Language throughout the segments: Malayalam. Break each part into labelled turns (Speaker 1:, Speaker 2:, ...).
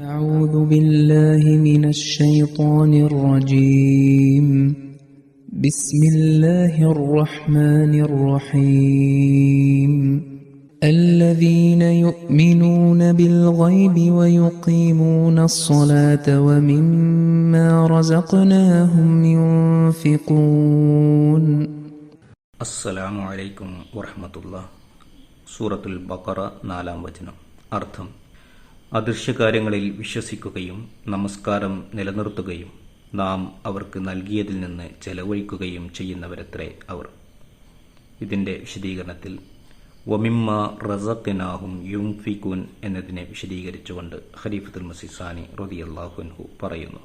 Speaker 1: أعوذ بالله من الشيطان الرجيم. بسم الله الرحمن الرحيم. الذين يؤمنون بالغيب ويقيمون الصلاة ومما رزقناهم ينفقون.
Speaker 2: السلام عليكم ورحمة الله. سورة البقرة نعلم وجنم أرثم അദൃശ്യകാര്യങ്ങളിൽ വിശ്വസിക്കുകയും നമസ്കാരം നിലനിർത്തുകയും നാം അവർക്ക് നൽകിയതിൽ നിന്ന് ചെലവഴിക്കുകയും ചെയ്യുന്നവരത്രേ അവർ. ഇതിന്റെ വിശദീകരണത്തിൽ വമിമ്മ റസഖിനാഹും ഫിഖുൻ എന്നതിനെ വിശദീകരിച്ചുകൊണ്ട് ഖലീഫത്തുൽ മസിസാനി റതിയല്ലാഹുൻഹു പറയുന്നു.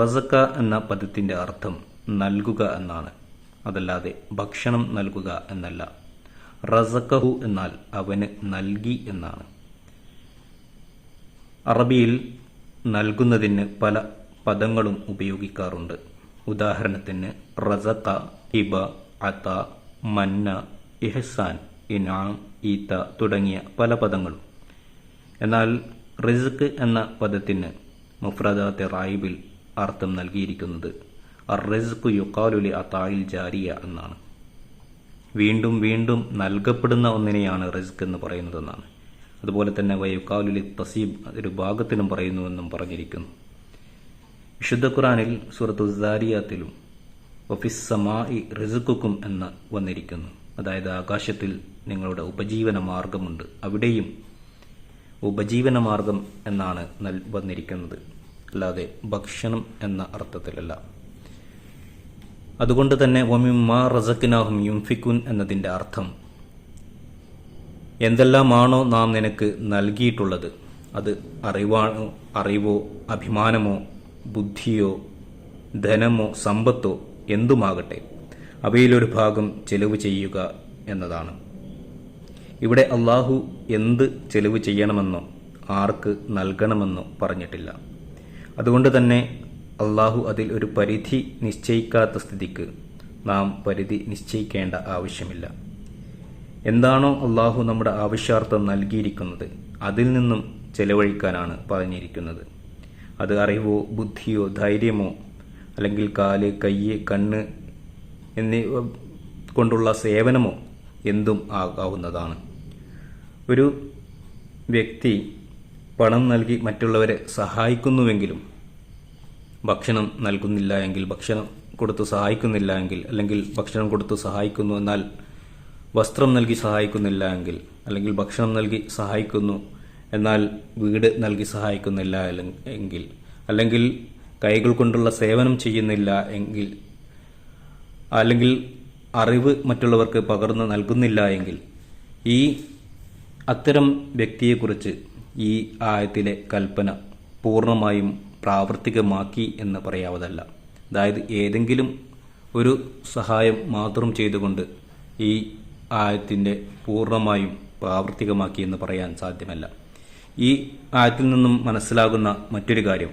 Speaker 2: റസക്ക എന്ന പദത്തിന്റെ അർത്ഥം നൽകുക എന്നാണ്. അതല്ലാതെ ഭക്ഷണം നൽകുക എന്നല്ല. റസക്കഹു എന്നാൽ അവന് നൽകി എന്നാണ്. അറബിയിൽ നൽകുന്നതിന് പല പദങ്ങളും ഉപയോഗിക്കാറുണ്ട്. ഉദാഹരണത്തിന് റസക്ക ഹിബ അത മന്ന ഇഹ്സാൻ ഇനാം ഈത്ത തുടങ്ങിയ പല പദങ്ങളും. എന്നാൽ റിസ്ക് എന്ന പദത്തിന് മുഫ്രദാത്തെ റായിബിൽ അർത്ഥം നൽകിയിരിക്കുന്നത് റിസ്ക് യുക്കാലുലി അതായിൽ ജാരിയ എന്നാണ്. വീണ്ടും വീണ്ടും നൽകപ്പെടുന്ന ഒന്നിനെയാണ് റിസ്ക് എന്ന് പറയുന്നതെന്നാണ്. അതുപോലെ തന്നെ വയുക്കാലുലി തസീബ് അതൊരു ഭാഗത്തിനും പറയുന്നുവെന്നും പറഞ്ഞിരിക്കുന്നു. വിശുദ്ധ ഖുറാനിൽ സൂറത്തു സാരിയാത്തിലും ഒഫിസമായി റിസുക്കും എന്ന് വന്നിരിക്കുന്നു. അതായത് ആകാശത്തിൽ നിങ്ങളുടെ ഉപജീവന മാർഗമുണ്ട്. അവിടെയും ഉപജീവന മാർഗം എന്നാണ് വന്നിരിക്കുന്നത്. അല്ലാതെ ഭക്ഷണം എന്ന അർത്ഥത്തിലല്ല. അതുകൊണ്ട് തന്നെ വമിമാ റസക്കിനാഹും യുംഫിക്കുൻ എന്നതിന്റെ അർത്ഥം എന്തെല്ലാമാണോ നാം നിനക്ക് നൽകിയിട്ടുള്ളത്? അത് അറിവാണോ അറിവോ അഭിമാനമോ ബുദ്ധിയോ ധനമോ സമ്പത്തോ എന്തുമാകട്ടെ. അവയിലൊരു ഭാഗം ചെലവ് ചെയ്യുക എന്നതാണ്. ഇവിടെ അള്ളാഹു എന്ത് ചെലവ് ചെയ്യണമെന്നോ ആർക്ക് നൽകണമെന്നോ പറഞ്ഞിട്ടില്ല. അതുകൊണ്ട് തന്നെ അള്ളാഹു അതിൽ ഒരു പരിധി നിശ്ചയിക്കാത്ത സ്ഥിതിക്ക് നാം പരിധി നിശ്ചയിക്കേണ്ട ആവശ്യമില്ല. എന്താണോ അള്ളാഹു നമ്മുടെ ആവശ്യാർത്ഥം നൽകിയിരിക്കുന്നത് അതിൽ നിന്നും ചെലവഴിക്കാനാണ് പറഞ്ഞിരിക്കുന്നത്. അത് അറിവോ ബുദ്ധിയോ ധൈര്യമോ അല്ലെങ്കിൽ കാൽ കയ്യ് കണ്ണ് എന്നിവ കൊണ്ടുള്ള സേവനമോ എന്തും ആകാവുന്നതാണ്. ഒരു വ്യക്തി പണം നൽകി മറ്റുള്ളവരെ സഹായിക്കുന്നുവെങ്കിലും ഭക്ഷണം നൽകുന്നില്ല എങ്കിൽ ഭക്ഷണം കൊടുത്ത് സഹായിക്കുന്നില്ല എങ്കിൽ അല്ലെങ്കിൽ ഭക്ഷണം കൊടുത്ത് സഹായിക്കുന്നു എന്നാൽ വസ്ത്രം നൽകി സഹായിക്കുന്നില്ല എങ്കിൽ അല്ലെങ്കിൽ ഭക്ഷണം നൽകി സഹായിക്കുന്നു എന്നാൽ വീട് നൽകി സഹായിക്കുന്നില്ല എങ്കിൽ അല്ലെങ്കിൽ കൈകൾ കൊണ്ടുള്ള സേവനം ചെയ്യുന്നില്ല എങ്കിൽ അല്ലെങ്കിൽ അറിവ് മറ്റുള്ളവർക്ക് പകർന്നു നൽകുന്നില്ല എങ്കിൽ ഈ അത്തരം വ്യക്തിയെക്കുറിച്ച് ഈ ആയത്തിലെ കൽപ്പന പൂർണമായും പ്രാവർത്തികമാക്കി എന്ന് പറയാവതല്ല. അതായത് ഏതെങ്കിലും ഒരു സഹായം മാത്രം ചെയ്തുകൊണ്ട് ഈ ആയത്തിന്റെ പൂർണമായും പ്രാവർത്തികമാക്കി എന്ന് പറയാൻ സാധ്യമല്ല. ഈ ആയത്തിൽ നിന്നും മനസ്സിലാകുന്ന മറ്റൊരു കാര്യം.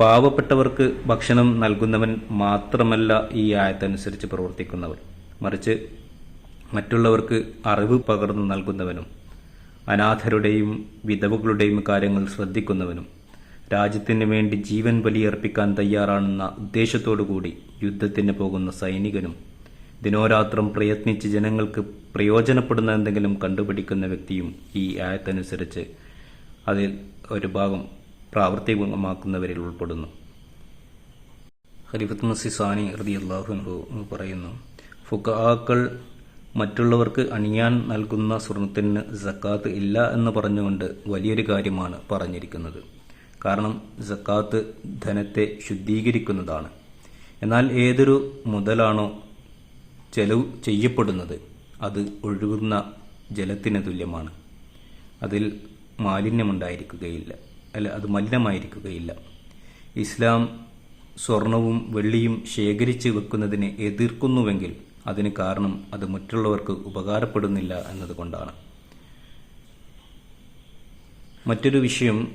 Speaker 2: പാവപ്പെട്ടവർക്ക് ഭക്ഷണം നൽകുന്നവൻ മാത്രമല്ല ഈ ആയത്തനുസരിച്ച് പ്രവർത്തിക്കുന്നവർ മറിച്ച് മറ്റുള്ളവർക്ക് അറിവ് പകർന്നു നൽകുന്നവനും അനാഥരുടെയും വിധവകളുടെയും കാര്യങ്ങൾ ശ്രദ്ധിക്കുന്നവനും രാജ്യത്തിന് വേണ്ടി ജീവൻ ബലിയർപ്പിക്കാൻ തയ്യാറാണെന്ന ഉദ്ദേശത്തോടു കൂടി യുദ്ധത്തിന് പോകുന്ന സൈനികനും ദിനോരാത്രം പ്രയത്നിച്ച് ജനങ്ങൾക്ക് പ്രയോജനപ്പെടുന്ന എന്തെങ്കിലും കണ്ടുപിടിക്കുന്ന വ്യക്തിയും ഈ ആയത്തനുസരിച്ച് അതിൽ ഒരു ഭാഗം പ്രാവർത്തികമാക്കുന്നവരിൽ ഉൾപ്പെടുന്നു. ഖലീഫത്ത് മസിസാനി റതി അള്ളാഹുഹു പറയുന്നു ഫുഖാക്കൾ മറ്റുള്ളവർക്ക് അണിയാൻ നൽകുന്ന സ്വർണത്തിന് സക്കാത്ത് ഇല്ല എന്ന് പറഞ്ഞുകൊണ്ട് വലിയൊരു കാര്യമാണ് പറഞ്ഞിരിക്കുന്നത്. കാരണം സക്കാത്ത് ധനത്തെ ശുദ്ധീകരിക്കുന്നതാണ്. എന്നാൽ ഏതൊരു മുതലാണോ ചെലവ് ചെയ്യപ്പെടുന്നത് അത് ഒഴുകുന്ന ജലത്തിന് തുല്യമാണ്. അതിൽ മാലിന്യമുണ്ടായിരിക്കുകയില്ല. അല്ല അത് മലിനമായിരിക്കുകയില്ല. ഇസ്ലാം സ്വർണവും വെള്ളിയും ശേഖരിച്ച് വെക്കുന്നതിനെ എതിർക്കുന്നുവെങ്കിൽ അതിന് കാരണം അത് മറ്റുള്ളവർക്ക് ഉപകാരപ്പെടുന്നില്ല എന്നതുകൊണ്ടാണ്. മറ്റൊരു വിഷയം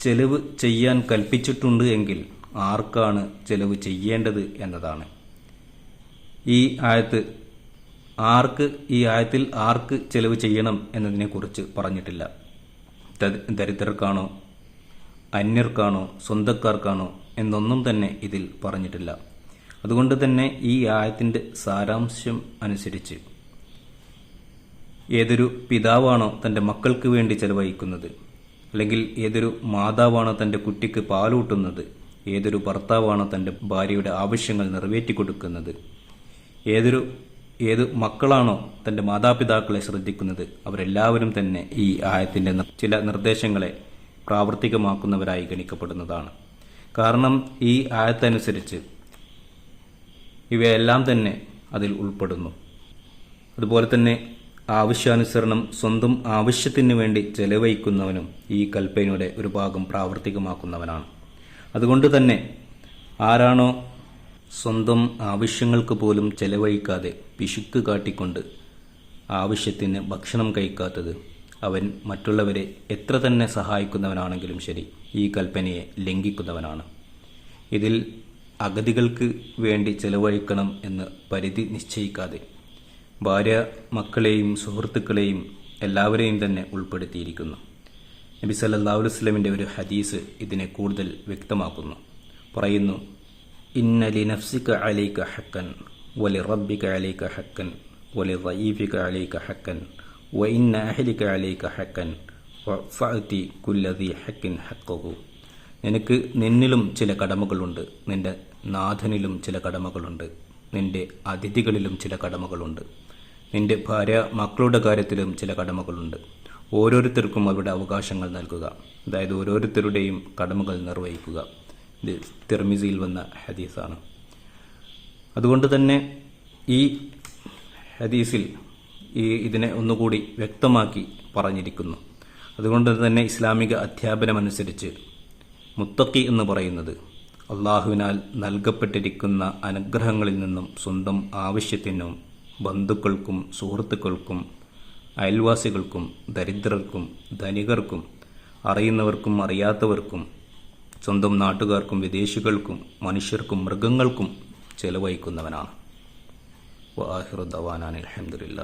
Speaker 2: ചെലവ് ചെയ്യാൻ കൽപ്പിച്ചിട്ടുണ്ട് എങ്കിൽ ആർക്കാണ് ചെലവ് ചെയ്യേണ്ടത് എന്നതാണ്. ഈ ആയത്ത് ആർക്ക് ഈ ആയത്തിൽ ആർക്ക് ചെലവ് ചെയ്യണം എന്നതിനെക്കുറിച്ച് പറഞ്ഞിട്ടില്ല. ദരിദ്രർക്കാണോ അന്യർക്കാണോ സ്വന്തക്കാർക്കാണോ എന്നൊന്നും തന്നെ ഇതിൽ പറഞ്ഞിട്ടില്ല. അതുകൊണ്ട് തന്നെ ഈ ആയത്തിന്റെ സാരാംശം അനുസരിച്ച് ഏതൊരു പിതാവാണോ തന്റെ മക്കൾക്ക് വേണ്ടി ചെലവഴിക്കുന്നത് അല്ലെങ്കിൽ ഏതൊരു മാതാവാണോ തന്റെ കുട്ടിക്ക് പാലൂട്ടുന്നത് ഏതൊരു ഭർത്താവാണോ തന്റെ ഭാര്യയുടെ ആവശ്യങ്ങൾ നിറവേറ്റി കൊടുക്കുന്നത് ഏതൊരു ഏത് മക്കളാണോ തന്റെ മാതാപിതാക്കളെ ശ്രദ്ധിക്കുന്നത് അവരെല്ലാവരും തന്നെ ഈ ആയത്തിന്റെ ചില നിർദ്ദേശങ്ങളെ പ്രാവർത്തികമാക്കുന്നവരായി ഗണിക്കപ്പെടുന്നതാണ്. കാരണം ഈ ആയത്തനുസരിച്ച് ഇവയെല്ലാം തന്നെ അതിൽ ഉൾപ്പെടുന്നു. അതുപോലെ തന്നെ ആവശ്യാനുസരണം സ്വന്തം ആവശ്യത്തിന് വേണ്ടി ചെലവഴിക്കുന്നവനും ഈ കൽപ്പനയുടെ ഒരു ഭാഗം പ്രാവർത്തികമാക്കുന്നവനാണ്. അതുകൊണ്ട് തന്നെ ആരാണോ സ്വന്തം ആവശ്യങ്ങൾക്ക് പോലും ചെലവഴിക്കാതെ പിശുക്ക് കാട്ടിക്കൊണ്ട് ആവശ്യത്തിന് ഭക്ഷണം കഴിക്കാത്തത് അവൻ മറ്റുള്ളവരെ എത്ര തന്നെ സഹായിക്കുന്നവനാണെങ്കിലും ശരി ഈ കൽപ്പനയെ ലംഘിക്കുന്നവനാണ്. ഇതിൽ അഗതികൾക്ക് വേണ്ടി ചെലവഴിക്കണം എന്ന് പരിധി നിശ്ചയിക്കാതെ ഭാര്യ മക്കളെയും സുഹൃത്തുക്കളെയും എല്ലാവരെയും തന്നെ ഉൾപ്പെടുത്തിയിരിക്കുന്നു. നബി സല്ലല്ലാഹു അലൈഹി വസല്ലമിന്റെ ഒരു ഹദീസ് ഇതിനെ കൂടുതൽ വ്യക്തമാക്കുന്നു. പറയുന്നു ഇന്ന ലി നഫ്സിക അലൈക ഹക്കൻ വലി റബ്ബിക അലൈക ഹക്കൻ വലി റയീഫിക അലൈക ഹക്കൻ വ ഇന്ന അഹലിക അലൈക ഹക്കൻ ഫഅതി കുല്ലദി ഹക്കിൻ ഹക്കഹു നിനക്ക് നിന്നിലും ചില കടമകളുണ്ട്. നിന്റെ നാഥനിലും ചില കടമകളുണ്ട്. നിന്റെ അതിഥികളിലും ചില കടമകളുണ്ട്. നിന്റെ ഭാര്യ മക്കളുടെ കാര്യത്തിലും ചില കടമകളുണ്ട്. ഓരോരുത്തർക്കും അവരുടെ അവകാശങ്ങൾ നൽകുക. അതായത് ഓരോരുത്തരുടെയും കടമകൾ നിർവഹിക്കുക. തിർമിസിയിൽ വന്ന ഹദീസാണ്. അതുകൊണ്ട് തന്നെ ഈ ഹദീസിൽ ഈ ഇതിനെ ഒന്നുകൂടി വ്യക്തമാക്കി പറഞ്ഞിരിക്കുന്നു. അതുകൊണ്ട് തന്നെ ഇസ്ലാമിക അധ്യാപനമനുസരിച്ച് മുത്തക്കി എന്ന് പറയുന്നത് അള്ളാഹുവിനാൽ നൽകപ്പെട്ടിരിക്കുന്ന അനുഗ്രഹങ്ങളിൽ നിന്നും സ്വന്തം ആവശ്യത്തിനും ബന്ധുക്കൾക്കും സുഹൃത്തുക്കൾക്കും അയൽവാസികൾക്കും ദരിദ്രർക്കും ധനികർക്കും അറിയുന്നവർക്കും അറിയാത്തവർക്കും സ്വന്തം നാട്ടുകാർക്കും വിദേശികൾക്കും മനുഷ്യർക്കും മൃഗങ്ങൾക്കും ചെലവഴിക്കുന്നവനാണ്. വാഹിറുദ്ദവാനാൻ അലഹമില്ല